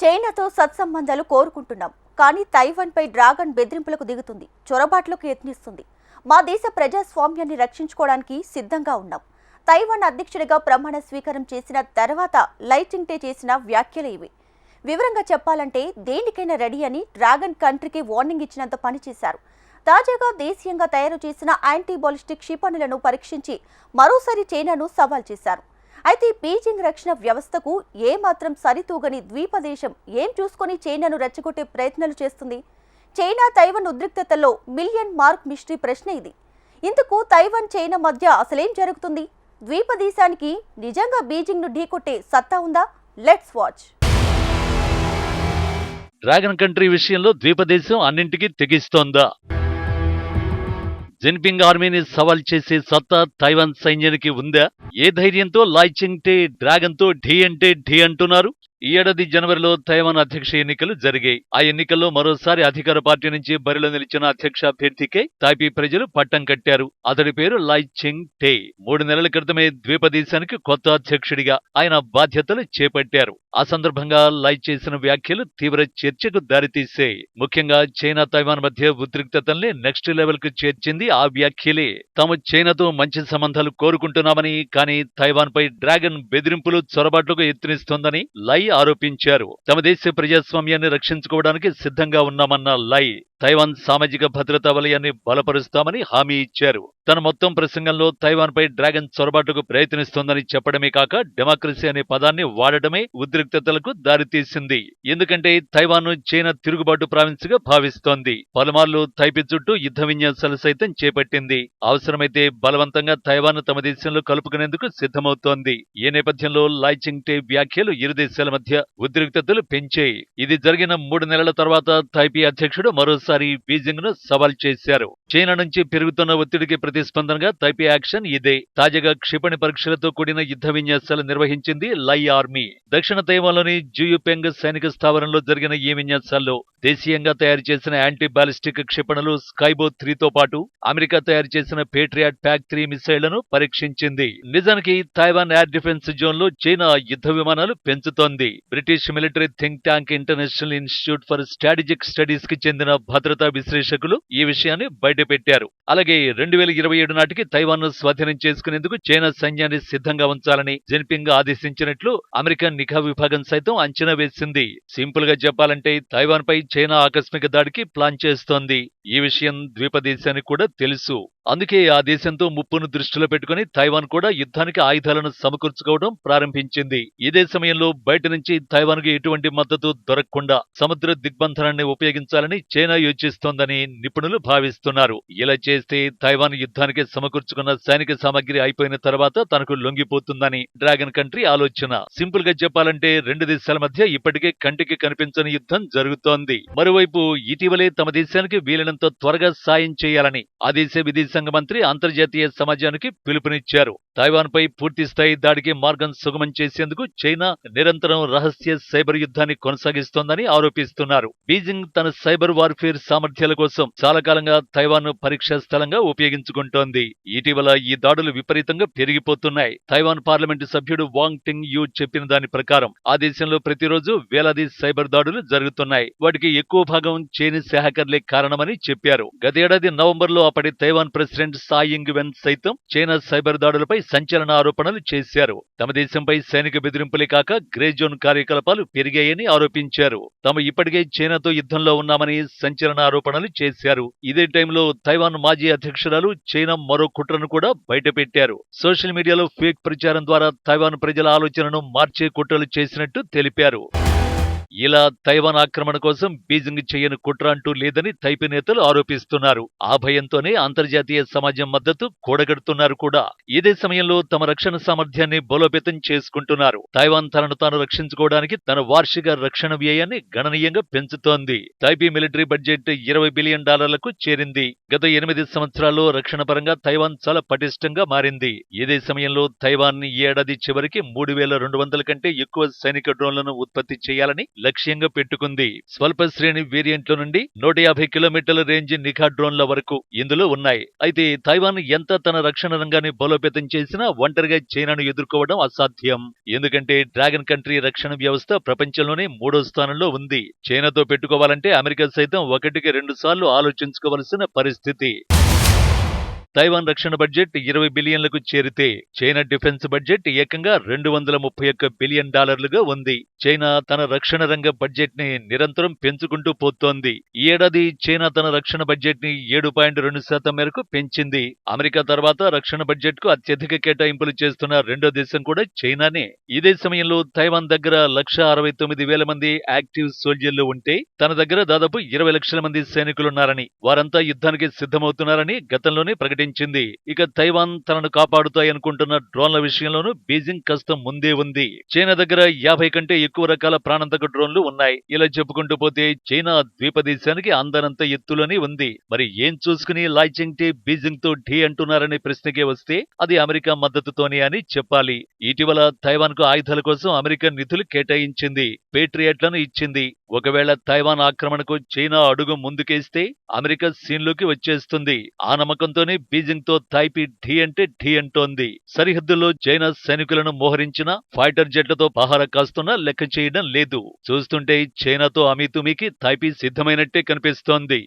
చైనాతో సత్సంబంధాలు కోరుకుంటున్నాం. కానీ తైవాన్పై డ్రాగన్ బెదిరింపులకు దిగుతుంది. చొరబాట్లకు యత్నిస్తుంది. మా దేశ ప్రజాస్వామ్యాన్ని రక్షించుకోవడానికి సిద్ధంగా ఉన్నాం. తైవాన్ అధ్యక్షుడిగా ప్రమాణ స్వీకారం చేసిన తర్వాత లైటింగ్ డే చేసిన వ్యాఖ్యలు ఇవి. వివరంగా చెప్పాలంటే దేనికైనా రెడీ అని డ్రాగన్ కంట్రీకి వార్నింగ్ ఇచ్చినంత పనిచేశారు. తాజాగా దేశీయంగా తయారు చేసిన యాంటీబాలిస్టిక్ క్షిపణులను పరీక్షించి మరోసారి చైనాను సవాల్ చేశారు. అయితే బీజింగ్ రక్షణ వ్యవస్థకు ఏమాత్రం సరితూగని ద్వీపదేశం ఏం చూసుకొని చైనాను రెచ్చగొట్టే ప్రయత్నాలు చేస్తుంది? చైనా తైవాన్ ఉద్రిక్తతల్లో మిలియన్ మార్క్ మిస్టరీ ప్రశ్న ఇది. ఇందుకు తైవాన్ చైనా మధ్య అసలేం జరుగుతుంది? ద్వీపదేశానికి నిజంగా బీజింగ్ను ఢీకొట్టే సత్తా ఉందా? Let's watch. డ్రాగన్ కంట్రీ విషయంలో ద్వీపదేశం అన్నింటికీ తెగిస్తోందా? జిన్పింగ్ ఆర్మీని సవాల్ చేసే సత్తా తైవాన్ సైన్యానికి ఉందా? ఏ ధైర్యంతో లాయ్చింగ్ టే డ్రాగన్తో ఢీ అంటే ఢీ అంటున్నారు? ఈ ఏడాది జనవరిలో తైవాన్ అధ్యక్ష ఎన్నికలు జరిగాయి. ఆ ఎన్నికల్లో మరోసారి అధికార పార్టీ నుంచి బరిలో నిలిచిన అధ్యక్ష అభ్యర్థికే తాయిపీ ప్రజలు పట్టం కట్టారు. అతడి పేరు లై చింగ్ టే. మూడు నెలల క్రితమే ద్వీపదేశానికి కొత్త అధ్యక్షుడిగా ఆయన బాధ్యతలు చేపట్టారు. ఆ సందర్భంగా లై చేసిన వ్యాఖ్యలు తీవ్ర చర్చకు దారితీశాయి. ముఖ్యంగా చైనా తైవాన్ మధ్య ఉద్రిక్తతల్ని నెక్స్ట్ లెవెల్కు చేర్చింది ఆ వ్యాఖ్యలే. తాము చైనాతో మంచి సంబంధాలు కోరుకుంటున్నామని కానీ తైవాన్ పై డ్రాగన్ బెదిరింపులు చొరబాట్లకు ఎత్తునిస్తోందని లై ఆరోపించారు. తమ దేశ ప్రజాస్వామ్యాన్ని రక్షించుకోవడానికి సిద్ధంగా ఉన్నామన్న లై తైవాన్ సామాజిక భద్రతా వలయాన్ని బలపరుస్తామని హామీ ఇచ్చారు. తన మొత్తం ప్రసంగంలో తైవాన్ పై డ్రాగన్ చొరబాటుకు ప్రయత్నిస్తోందని చెప్పడమే కాక డెమోక్రసీ అనే పదాన్ని వాడటమే ఉద్రిక్తతలకు దారితీసింది. ఎందుకంటే తైవాన్ చైనా తిరుగుబాటు ప్రావిన్స్గా భావిస్తోంది. పలుమార్లు తైపి చుట్టూ యుద్ధ విన్యాసాలు సైతం చేపట్టింది. అవసరమైతే బలవంతంగా తైవాన్ తమ దేశంలో కలుపుకునేందుకు సిద్ధమవుతోంది. ఈ నేపథ్యంలో లాయ్చింగ్ టే వ్యాఖ్యలు ఇరు దేశాల మధ్య ఉద్రిక్తతలు పెంచాయి. ఇది జరిగిన మూడు నెలల తర్వాత తైపీ అధ్యక్షుడు మరోసారి బీజింగ్ను సవాల్ చేశారు. చైనా నుంచి పెరుగుతున్న ఒత్తిడికి ప్రతిస్పందనగా తైపీ యాక్షన్ ఇదే. తాజాగా క్షిపణి పరీక్షలతో కూడిన యుద్ధ విన్యాసాలు నిర్వహించింది లై ఆర్మీ. దక్షిణ తైవాన్లోని జుయుపెంగ్ సైనిక స్థావరంలో జరిగిన ఈ విన్యాసాల్లో దేశీయంగా తయారు చేసిన యాంటీ బాలిస్టిక్ క్షిపణులు స్కైబో త్రీతో పాటు అమెరికా తయారు చేసిన పేట్రియాట్ ప్యాక్ త్రీ మిసైళ్ళను పరీక్షించింది. నిజానికి తైవాన్ ఎయిర్ డిఫెన్స్ జోన్లో చైనా యుద్ధ విమానాలు పెంచుతోంది. British military think tank international institute for strategic స్టడీస్కి చెందిన భద్రతా విశ్లేషకులు ఈ విషయాన్ని బయటపెట్టారు. అలాగే రెండు వేల ఇరవై ఏడు నాటికి తైవాన్ను స్వాధీనం చేసుకునేందుకు చైనా సైన్యాన్ని సిద్ధంగా ఉంచాలని జిన్పింగ్ ఆదేశించినట్లు అమెరికా నిఘా విభాగం సైతం అంచనా వేసింది. సింపుల్గా చెప్పాలంటే తైవాన్ పై చైనా ఆకస్మిక దాడికి ప్లాన్ చేస్తోంది. ఈ విషయం ద్వీపదేశానికి కూడా తెలుసు. అందుకే ఆ దేశంతో ముప్పును దృష్టిలో పెట్టుకుని తైవాన్ కూడా యుద్ధానికి ఆయుధాలను సమకూర్చుకోవడం ప్రారంభించింది. ఇదే సమయంలో బయట నుంచి తైవాన్కు ఎటువంటి మద్దతు దొరకకుండా సముద్ర దిగ్బంధనాన్ని ఉపయోగించాలని చైనా యోచిస్తోందని నిపుణులు భావిస్తున్నారు. ఇలా చేస్తే తైవాన్ యుద్ధానికి సమకూర్చుకున్న సైనిక సామగ్రి అయిపోయిన తర్వాత తనకు లొంగిపోతుందని డ్రాగన్ కంట్రీ ఆలోచన. సింపుల్గా చెప్పాలంటే రెండు దేశాల మధ్య ఇప్పటికే కంటికి కనిపించని యుద్ధం జరుగుతోంది. మరోవైపు ఇటీవలే తమ దేశానికి వీలైనంత త్వరగా సాయం చేయాలని ఆ దేశ విదేశాంగ మంత్రి అంతర్జాతీయ సమాజానికి పిలుపునిచ్చారు. తైవాన్ పై పూర్తి స్థాయి దాడికి మార్గం సుగమం చేసేందుకు చైనా నిరంతరం రహస్య సైబర్ యుద్ధాన్ని కొనసాగిస్తోందని ఆరోపిస్తున్నారు. బీజింగ్ తన సైబర్ వార్ఫేర్ సామర్థ్యాల కోసం చాలా కాలంగా తైవాన్ పరీక్షా స్థలంగా ఉపయోగించుకుంటోంది. ఇటీవల ఈ దాడులు విపరీతంగా పెరిగిపోతున్నాయి. తైవాన్ పార్లమెంటు సభ్యుడు వాంగ్ టింగ్ యూ చెప్పిన దాని ప్రకారం ఆ దేశంలో ప్రతిరోజు వేలాది సైబర్ దాడులు జరుగుతున్నాయి. వాటికి ఎక్కువ భాగం చైనీస్ హ్యాకర్లే కారణమని చెప్పారు. గతేడాది నవంబర్లో అప్పటి Taiwan president Tsai Ing wen సైతం చైనా సైబర్ దాడులపై సంచలన ఆరోపణలు చేశారు. తమ దేశంపై సైనిక బెదిరింపులే కాక గ్రే జోన్ కార్యకలాపాలు పెరిగాయని ఆరోపించారు. తాము ఇప్పటికే చైనాతో యుద్ధంలో ఉన్నామని సంచలన ఆరోపణలు చేశారు. ఇదే టైంలో తైవాన్ మాజీ అధ్యక్షురాలు చైనా మరో కుట్రను కూడా బయటపెట్టారు. సోషల్ మీడియాలో ఫేక్ ప్రచారం ద్వారా తైవాన్ ప్రజల ఆలోచనను మార్చే కుట్రలు చేసినట్టు తెలిపారు. ఇలా తైవాన్ ఆక్రమణ కోసం బీజింగ్ చేయని కుట్ర అంటూ లేదని తైపీ నేతలు ఆరోపిస్తున్నారు. ఆ భయంతోనే అంతర్జాతీయ సమాజం మద్దతు కూడగడుతున్నారు కూడా. ఇదే సమయంలో తమ రక్షణ సామర్థ్యాన్ని బలోపేతం చేసుకుంటున్నారు. తైవాన్ తనను తాను రక్షించుకోవడానికి తన వార్షిక రక్షణ వ్యయాన్ని గణనీయంగా పెంచుతోంది. తైపీ మిలిటరీ బడ్జెట్ ఇరవై బిలియన్ డాలర్లకు చేరింది. గత ఎనిమిది సంవత్సరాల్లో రక్షణ పరంగా తైవాన్ చాలా పటిష్టంగా మారింది. ఇదే సమయంలో తైవాన్ ఏడాది చివరికి మూడు వేల రెండు వందల కంటే ఎక్కువ సైనిక డ్రోన్లను ఉత్పత్తి చేయాలని లక్ష్యంగా పెట్టుకుంది. స్వల్ప శ్రేణి వేరియంట్ల నుండి నూట యాభై కిలోమీటర్ల రేంజ్ నిఘా డ్రోన్ల వరకు ఇందులో ఉన్నాయి. అయితే తైవాన్ ఎంత తన రక్షణ రంగాన్ని బలోపేతం చేసినా ఒంటరిగా చైనాను ఎదుర్కోవడం అసాధ్యం. ఎందుకంటే డ్రాగన్ కంట్రీ రక్షణ వ్యవస్థ ప్రపంచంలోనే మూడో స్థానంలో ఉంది. చైనాతో పెట్టుకోవాలంటే అమెరికా సైతం ఒకటికి రెండు సార్లు ఆలోచించుకోవలసిన పరిస్థితి. తైవాన్ రక్షణ బడ్జెట్ ఇరవై బిలియన్లకు చేరితే చైనా డిఫెన్స్ బడ్జెట్ ఏకంగా రెండు వందల ముప్పై ఒక్క బిలియన్ డాలర్లుగా ఉంది. చైనా తన రక్షణ రంగ బడ్జెట్ని నిరంతరం పెంచుకుంటూ పోతోంది. ఈ ఏడాది చైనా తన రక్షణ బడ్జెట్ని ఏడు పాయింట్ రెండు శాతం మేరకు పెంచింది. అమెరికా తర్వాత రక్షణ బడ్జెట్కు అత్యధిక కేటాయింపులు చేస్తున్న రెండో దేశం కూడా చైనానే. ఇదే సమయంలో తైవాన్ దగ్గర లక్ష అరవై తొమ్మిది వేల మంది యాక్టివ్ సోల్జర్లు ఉంటే తన దగ్గర దాదాపు ఇరవై లక్షల మంది సైనికులున్నారని వారంతా యుద్ధానికి సిద్ధమవుతున్నారని గతంలోనే ప్రకటించింది ఇక తైవాన్ తనను కాపాడుతాయనుకుంటున్న డ్రోన్ల విషయంలోనూ బీజింగ్ కాస్త ముందే ఉంది. చైనా దగ్గర యాభై కంటే ఎక్కువ రకాల ప్రాణాంతక డ్రోన్లు ఉన్నాయి. ఇలా చెప్పుకుంటూ పోతే చైనా ద్వీప దేశానికి అందనంత ఎత్తులోనే ఉంది. మరి ఏం చూసుకుని లాయిచింగ్ టీ బీజింగ్తో ఢీ అంటున్నారనే ప్రశ్నకే వస్తే అది అమెరికా మద్దతుతోనే అని చెప్పాలి. ఇటీవల తైవాన్కు ఆయుధాల కోసం అమెరికా నిధులు కేటాయించింది. పేట్రియట్లను ఇచ్చింది. ఒకవేళ తైవాన్ ఆక్రమణకు చైనా అడుగు ముందుకేస్తే అమెరికా సీన్లోకి వచ్చేస్తుంది. ఆ నమ్మకంతోనే బీజింగ్తో ఢీ అంటే ఢీ అంటోంది. సరిహద్దుల్లో చైనా సైనికులను మోహరించిన ఫైటర్ జెట్లతో పహారా కాస్తున్నా లెక్క చేయడం లేదు. చూస్తుంటే చైనాతో అమీతుమీకి థైపీ సిద్ధమైనట్టే కనిపిస్తోంది.